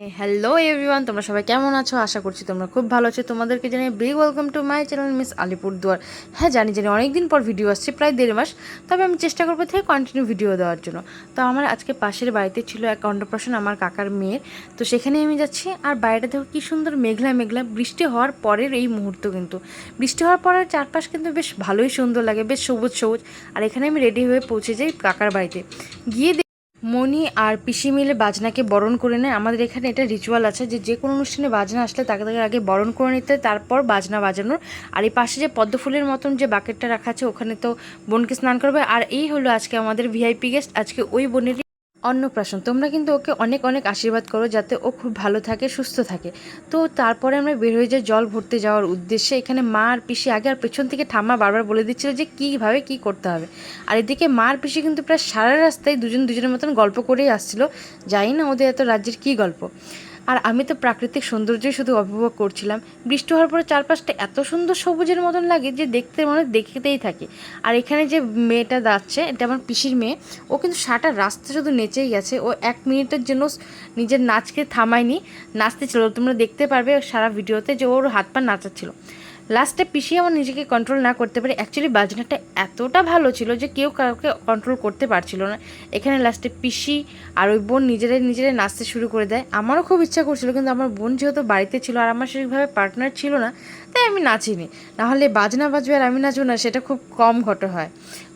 Hello everyone তোমরা সবাই কেমন আছো? আশা করছি তোমরা খুব ভালো আছো। তোমাদেরকে জানিয়ে big welcome to my channel miss Alipurduar হ্যাঁ জানি জানি অনেক দিন পর ভিডিও আসছে, প্রায় দেড় মাস। তবে আমি চেষ্টা করব থেকে কন্টিনিউ ভিডিও দেওয়ার জন্য। তো আমার আজকে পাশের বাড়িতে ছিল এক অন্নপ্রাশন, আমার কাকার মেয়ের। তো সেখানে আমি যাচ্ছি, আর বাইরেটা দেখো কী সুন্দর মেঘলা মেঘলা। বৃষ্টি হওয়ার পরের এই মুহূর্ত কিন্তু। বৃষ্টি হওয়ার পরে চারপাশ কিন্তু বেশ ভালোই সুন্দর লাগে, বেশ সবুজ সবুজ। আর এখানে আমি রেডি হয়ে পৌঁছে যাই কাকার বাড়িতে। গিয়ে মণি আর পিসি মিলে বাজনাকে বরণ করে নেয়। আমাদের এখানে এটা রিচুয়াল আছে যে যে কোনো অনুষ্ঠানে বাজনা আসলে তাকে তাকে আগে বরণ করে নিতে, তারপর বাজনা বাজানোর। আর এই পাশে যে পদ্মফুলের মতন যে বাকেটটা রাখা আছে, ওখানে তো বোনকে স্নান করবে। আর এই হলো আজকে আমাদের ভিআইপি গেস্ট আজকে ওই বোনেরই অন্নপ্রাশন। তোমরা কিন্তু ওকে অনেক অনেক আশীর্বাদ করো যাতে ও খুব ভালো থাকে, সুস্থ থাকে। তো তারপরে আমরা বের হয়ে যাই জল ভরতে যাওয়ার উদ্দেশ্যে। এখানে মা আর পিসি আগে আর পেছন থেকে ঠাম্মা বারবার বলে দিচ্ছিল যে কীভাবে কী করতে হবে। আর এদিকে মা আর পিসি কিন্তু প্রায় সারা রাস্তায় দুজন দুজনের মতন গল্প করেই আসছিল। জানি না, ওদের এত রাজ্যের কী গল্প? আর আমি তো প্রাকৃতিক সৌন্দর্যই শুধু উপভোগ করছিলাম। বৃষ্টি হওয়ার পরে চারপাশটা এত সুন্দর সবুজের মতন লাগে যে দেখতে মনে দেখতেই থাকে। আর এখানে যে মেয়েটা যাচ্ছে, এটা আমার পিসির মেয়ে, ও কিন্তু সারাটা রাস্তা শুধু নেচেই গেছে। ও এক মিনিটের জন্য নিজের নাচকে থামায়নি, নাচতে ছিল। তোমরা দেখতে পারবে সারা ভিডিওতে যে ওর হাত পা নাচাচ্ছিল। লাস্টে পিসি আমার নিজেকে কন্ট্রোল না করতে পারি অ্যাকচুয়ালি বাজনাটা এতটা ভালো ছিল যে কেউ কাউকে কন্ট্রোল করতে পারছিল না। এখানে লাস্টে পিসি আর ওই বোন নিজেরাই নিজেরাই নাচতে শুরু করে দেয়। আমারও খুব ইচ্ছা করছিল কিন্তু আমার বোন যেহেতু বাড়িতে ছিল আর আমার সেইভাবে পার্টনার ছিল না, তাই আমি নাচিনি। নাহলে বাজনা বাজবে আর আমি নাচবো না, সেটা খুব কম ঘটে হয়।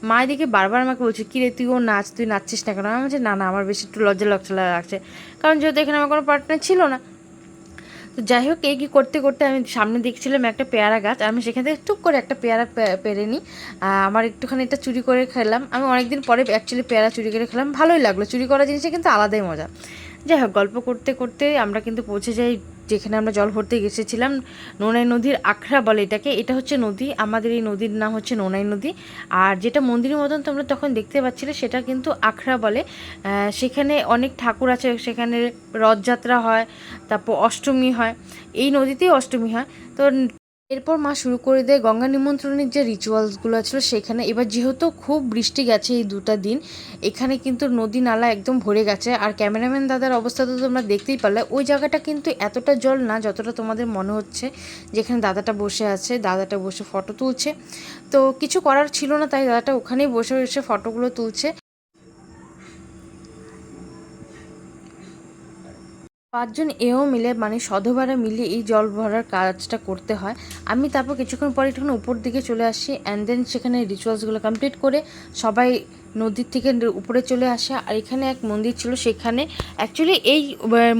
মা এদিকে বারবার আমাকে বলছে কী রে তুইও নাচ, তুই নাচছিস না কেন? আমি বলছি, না না, আমার বেশি একটু লজ্জা লজ্জা লাগছে। কারণ যেহেতু এখানে আমার কোনো পার্টনার ছিল না তো যাই হোক, এই কী করতে করতে আমি সামনে দেখছিলাম একটা পেয়ারা গাছ। আমি সেখান থেকে টুক করে একটা পেয়ারা পেরে নিই। আমার একটুখানি এটা চুরি করে খেলাম। আমি অনেকদিন পরে অ্যাকচুয়ালি পেয়ারা চুরি করে খেলাম। ভালোই লাগল। চুরি করা জিনিসটা কিন্তু আলাদাই মজা। যাই হোক, গল্প করতে করতে আমরা কিন্তু পৌঁছে যাই যেখানে আমরা জল ভরতে গেছেছিলাম নোনাই নদীর আখড়া বলে এটাকে, এটা হচ্ছে নদী, আমাদের এই নদীর নাম হচ্ছে নোনাই নদী। আর যেটা মন্দিরের মতন তোমরা তখন দেখতে পাচ্ছিলে, সেটা কিন্তু আখড়া বলে। সেখানে অনেক ঠাকুর আছে, সেখানে রথযাত্রা হয়, তারপর অষ্টমী হয়। এই নদীতেই অষ্টমী হয়। তো এরপর মা শুরু করে দেয় গঙ্গা নিমন্ত্রণের যে রিচুয়ালসগুলো ছিল সেখানে। এবার যেহেতু খুব বৃষ্টি গেছে এই দুটা দিন, এখানে কিন্তু নদী নালা একদম ভরে গেছে। আর ক্যামেরাম্যান দাদার অবস্থা তো তোমরা দেখতেই পারলে, ওই জায়গাটা কিন্তু এতটা জল না যতটা তোমাদের মনে হচ্ছে, যেখানে দাদাটা বসে আছে, দাদাটা বসে ফটো তুলছে। তো কিছু করার ছিল না, তাই দাদাটা ওখানেই বসে বসে ফটোগুলো তুলছে। পাঁচজন এও মিলে মানে সধবারা মিলে এই জল ভরার কাজটা করতে হয়। আমি তারপর কিছুক্ষণ পরে একটুখানি উপর দিকে চলে আসি অ্যান্ড দেন সেখানে রিচুয়ালসগুলো কমপ্লিট করে সবাই নদীর থেকে উপরে চলে আসে। আর এখানে এক মন্দির ছিল, সেখানে অ্যাকচুয়ালি এই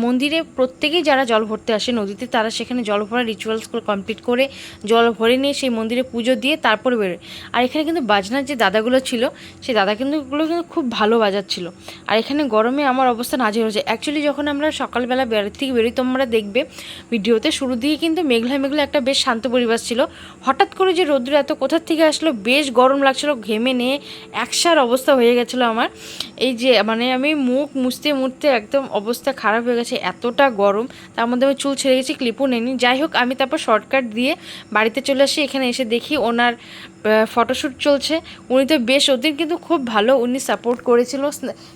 মন্দিরে প্রত্যেকেই যারা জল ভরতে আসে নদীতে, তারা সেখানে জল ভরার রিচুয়ালসগুলো কমপ্লিট করে জল ভরে নিয়ে সেই মন্দিরে পুজো দিয়ে তারপর বেরোয় আর এখানে কিন্তু বাজনার যে দাদাগুলো ছিল, সেই দাদা কিন্তু কিন্তু খুব ভালো বাজাচ্ছিল। আর এখানে গরমে আমার অবস্থা নাজের হয়েছে। অ্যাকচুয়ালি যখন আমরা সকালবেলা বেড়ার থেকে বেরোই, তোমরা দেখবে ভিডিওতে শুরু দিয়ে কিন্তু মেঘলা মেঘলা একটা বেশ শান্ত পরিবেশ ছিল। হঠাৎ করে যে রৌদ্র এত কোথার থেকে আসলো, বেশ গরম লাগছিল, ঘেমে নিয়ে একসার অবস্থা হয়ে গেছিল আমার। এই যে মানে আমি মুখ মুছতে মুছতে একদম অবস্থা খারাপ হয়ে গেছে, এতটা গরম। তার মধ্যে আমি চুল ছেড়ে গেছি ক্লিপও নেইনি। যাই হোক, আমি তারপর শর্টকাট দিয়ে বাড়িতে চলে আসি। এখানে এসে দেখি ওনার ফটোশ্যুট চলছে। উনি তো বেশ ওদিন কিন্তু খুব ভালো উনি সাপোর্ট করেছিল।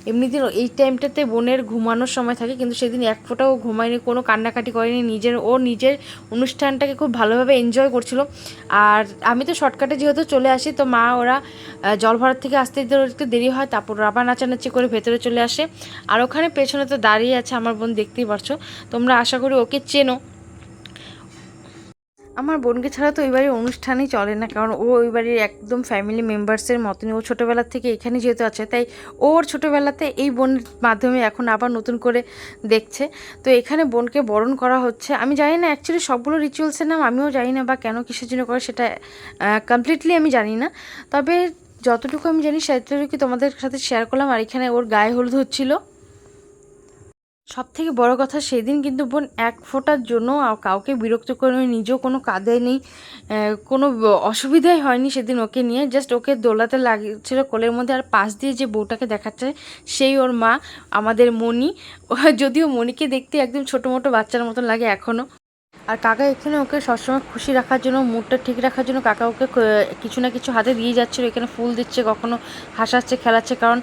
এমনিতে এই টাইমটাতে বোনের ঘুমানোর সময় থাকে কিন্তু সেদিন এক ফোঁটাও ঘুমায়নি কোনো কান্নাকাটি করেনি নিজের ও নিজের অনুষ্ঠানটাকে খুব ভালোভাবে এনজয় করছিল। আর আমি তো শর্টকাটে যেহেতু চলে আসি তো মা ওরা আহ, জল ভরার থেকে আসতে একটু- দেরি হয় তারপর আবার নাচানাচি করে ভেতরে চলে আসে। আর ওখানে পেছনে তো দাঁড়িয়ে আছে আমার বোন দেখতেই পারছ। তোমরা আশা করি ওকে চেনো। আমার বোনকে ছাড়া তো ওই বাড়ির অনুষ্ঠানই চলে না, কারণ ও ওই বাড়ির একদম ফ্যামিলি মেম্বার্সের মতনই। ও ছোটোবেলা থেকে এখানে যেহেতু আছে, তাই ওর ছোটোবেলাতে এই বোনের মাধ্যমে এখন আবার নতুন করে দেখছে। তো এখানে বোনকে বরণ করা হচ্ছে। আমি জানি না অ্যাকচুয়ালি সবগুলো রিচুয়ালসের নাম আমিও জানি না বা কেন কিসের জন্য করে সেটা কমপ্লিটলি আমি জানি না। তবে যতটুকু আমি জানি, সেতটুকু তোমাদের সাথে শেয়ার করলাম। আর এখানে ওর গায়ে হলুদ হচ্ছিল। সব থেকে বড় কথা সেদিন কিন্তু বোন এক ফোঁটার জন্য কাউকে বিরক্ত করে নিজেও কোনো কাঁদে নেই কোনো অসুবিধাই হয়নি সেদিন ওকে নিয়ে। জাস্ট ওকে দোলাতে লাগছিল কোলের মধ্যে আর পাশ দিয়ে যে বউটাকে দেখাচ্ছে সেই ওর মা, আমাদের মণি। যদিও মণিকে দেখতে একদম ছোটো মোটো বাচ্চার মতন লাগে এখনও আর কাকা এখানে ওকে সবসময় খুশি রাখার জন্য, মুডটা ঠিক রাখার জন্য কাকা ওকে কিছু না কিছু হাতে দিয়ে যাচ্ছিল এখানে ফুল দিচ্ছে, কখনো হাসাচ্ছে, খেলাচ্ছে, কারণ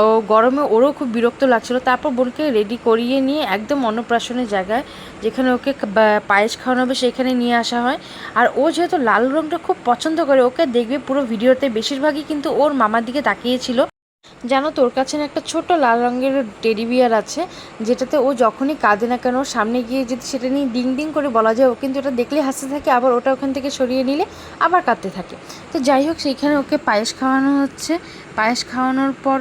ও গরমে ওরও খুব বিরক্ত লাগছিল। তারপর বোনকে রেডি করিয়ে নিয়ে একদম অন্নপ্রাশনের জায়গায় যেখানে ওকে পায়েস খাওয়ানো হবে সেখানে নিয়ে আসা হয়। আর ও যেহেতু লাল রঙটা খুব পছন্দ করে, ওকে দেখবে পুরো ভিডিওতে বেশিরভাগই কিন্তু ওর মামার দিকে তাকিয়েছিল। জানো তোর কাছে না একটা ছোট লাল রঙের টেডি বিয়ার আছে, যেটাতে ও যখনই কাঁদে না কেন, সামনে গিয়ে যদি সেটা নিয়ে ডিং ডিং করে বলা যায়, ও কিন্তু ওটা দেখলে হাসতে থাকে, আবার ওটা ওখান থেকে সরিয়ে নিলে আবার কাঁদতে থাকে। তো যাই হোক, সেইখানে ওকে পায়েস খাওয়ানো হচ্ছে। পায়েস খাওয়ানোর পর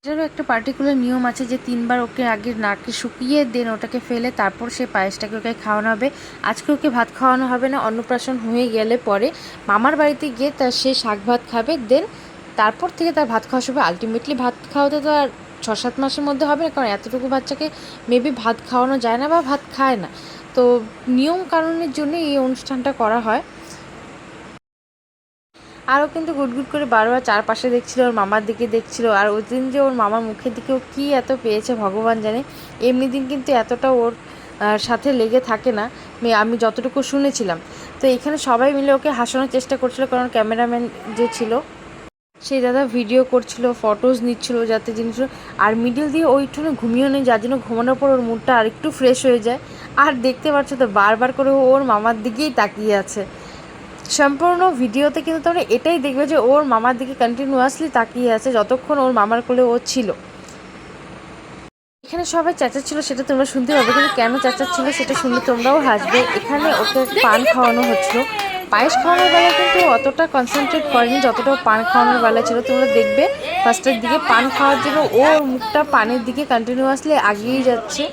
এটারও একটা পার্টিকুলার নিয়ম আছে যে তিনবার ওকে আগে নাকে শুকিয়ে দেন ওটাকে ফেলে, তারপর সে পায়েসটাকে ওকে খাওয়ানো হবে। আজকে ওকে ভাত খাওয়ানো হবে না, অন্নপ্রাশন হয়ে গেলে পরে মামার বাড়িতে গিয়ে তার সে শাক ভাত খাবে, দেন তারপর থেকে তার ভাত খাওয়া শুরু আলটিমেটলি ভাত খাওয়াতে তো আর ছ সাত মাসের মধ্যে হবে না, কারণ এতটুকু বাচ্চাকে মেবি ভাত খাওয়ানো যায় না বা ভাত খায় না। তো নিয়ম কারণের জন্য এই অনুষ্ঠানটা করা হয়। আরও কিন্তু গুটগুট করে বারবার চারপাশে দেখছিল, ওর মামার দিকে দেখছিল, আর ওই দিন যে ওর মামার মুখের দিকে ও কী এত পেয়েছে ভগবান জানে, এমনি দিন কিন্তু এতটা ওর সাথে লেগে থাকে না আমি যতটুকু শুনেছিলাম। তো এখানে সবাই মিলে ওকে হাসানোর চেষ্টা করছিল, কারণ ক্যামেরাম্যান যে ছিল সেই দাদা ভিডিও করছিল ফটোজ নিচ্ছিল, যাতে জিনিস আর মিডিল দিয়ে ওই একটু ঘুমিয়েও নেই, যার জন্য ঘুমানোর পর ওর মুডটা আরেকটু ফ্রেশ হয়ে যায়। আর দেখতে পাচ্ছ তো, বারবার করে ওর মামার দিকেই তাকিয়ে আছে। সম্পূর্ণ ভিডিওতে কিন্তু তোমরা এটাই দেখবে যে ওর মামার দিকে কন্টিনিউয়াসলি তাকিয়ে আছে, যতক্ষণ ওর মামার কোলে ও ছিল। এখানে সবাই চেঁচাচ্ছিল, সেটা তোমরা শুনতে পাবে, কিন্তু কেন চেঁচাচ্ছিল সেটা শুনলে তোমরাও হাসবে। এখানে ওকে পান খাওয়ানো হচ্ছিল। পায়েস খাওয়ানোর বেলা কিন্তু অতটা কনসেন্ট্রেট করেনি, যতটা পান খাওয়ানোর বেলা ছিল। তোমরা দেখবে ফার্স্টের দিকে পান খাওয়ার জন্য ও মুখটা পানের দিকে কন্টিনিউয়াসলি আগিয়েই যাচ্ছে,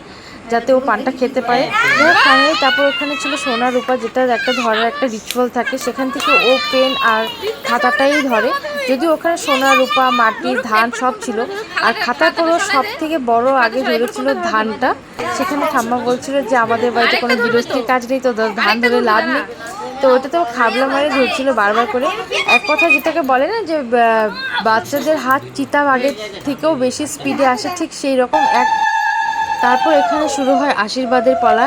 যাতে ও পানটা খেতে পারে। হোক তারপর ওখানে ছিল সোনা রূপা, যেটা একটা ধরার একটা রিচুয়াল থাকে। সেখান থেকে ও পেন আর খাতাটাই ধরে। যদি ওখানে সোনা রূপা, মাটি, ধান সব ছিল, আর খাতার পরেও সব থেকে বড় আগে ধরেছিল ধানটা। সেখানে ঠাম্মা বলছিল যে, আমাদের বাড়িতে কোনো গৃহস্থীর কাজ নেই তো ধান ধরে লাভ নেই। তো ওটা তো খাবলা মারে ধরছিল বারবার করে। এক কথা যেটাকে বলে না যে বাচ্চাদের হাত চিতা বাঘের থেকেও বেশি স্পিডে আসে, ঠিক সেই রকম এক তারপর এখানে শুরু হয় আশীর্বাদের পালা।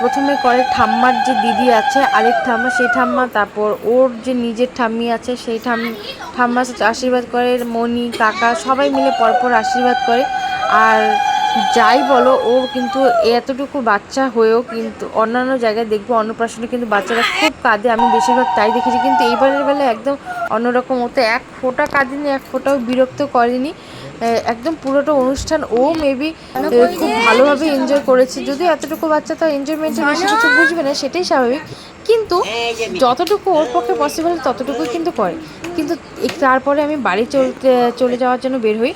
প্রথমে করে ঠাম্মার যে দিদি আছে, আরেক ঠাম্মা, সেই ঠাম্মা, তারপর ওর যে নিজের ঠাম্মি আছে, সেই ঠাম ঠাম্মা আশীর্বাদ করে, মণি, কাকা, সবাই মিলে পরপর আশীর্বাদ করে। আর যাই বলো, ও কিন্তু এতটুকু বাচ্চা হয়েও কিন্তু অন্যান্য জায়গায় দেখব, অন্নপ্রাশনে কিন্তু বাচ্চারা খুব কাঁদে, আমি বেশিরভাগ তাই দেখেছি, কিন্তু এইবারের বেলা একদম অন্যরকম ওতে এক ফোঁটা কাঁদেনি, এক ফোঁটাও বিরক্ত করেনি একদম পুরোটা অনুষ্ঠান ও মেবি খুব ভালোভাবে এনজয় করেছে, যদিও এতটুকু বাচ্চা তো এনজয়মেন্টে বেশি কিছু বুঝবে না, সেটাই স্বাভাবিক, কিন্তু যতটুকু ওর পক্ষে পসিবল ততটুকুই কিন্তু করে, কিন্তু তারপরে আমি বাড়ি চলতে, চলে যাওয়ার জন্য বের হই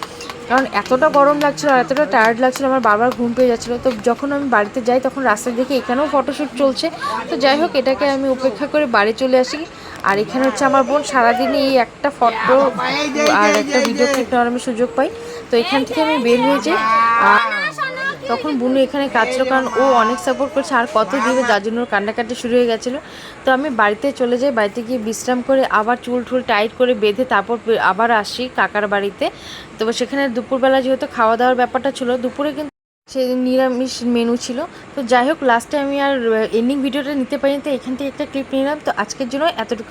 কারণ এতটা গরম লাগছিল আর এতটা টায়ার্ড লাগছিল, আমার বারবার ঘুম পেয়ে যাচ্ছিল। তো যখন আমি বাড়িতে যাই, তখন রাস্তায় দেখি এখানেও ফটোশ্যুট চলছে। তো যাই হোক, এটাকে আমি উপেক্ষা করে বাড়ি চলে আসি। আর এখানে হচ্ছে আমার বোন সারাদিনে এই একটা ফটো আর একটা ভিডিও ক্লিপ নেওয়ার আমি সুযোগ পাই। তো এখান থেকে আমি বের হয়ে যাই। আর তখন বুনু এখানে কাঁদছিল কারণ ও অনেক সাপোর্ট করছে, আর কত দিবে যার জন্য ওর কান্নাকাটি শুরু হয়ে গেছিল। তো আমি বাড়িতে চলে যাই, বাড়িতে গিয়ে বিশ্রাম করে আবার চুল টুল টাইট করে বেঁধে তারপর আবার আসি কাকার বাড়িতে। তো সেখানে দুপুরবেলা যেহেতু খাওয়া দাওয়ার ব্যাপারটা ছিল, দুপুরে কিন্তু সে নিরামিষ মেনু ছিল। তো যাই হোক লাস্টে আমি আর এন্ডিং ভিডিওটা নিতে পারিনি তো এখান থেকে একটা ক্লিপ নিলাম। তো আজকের জন্য এতটুকু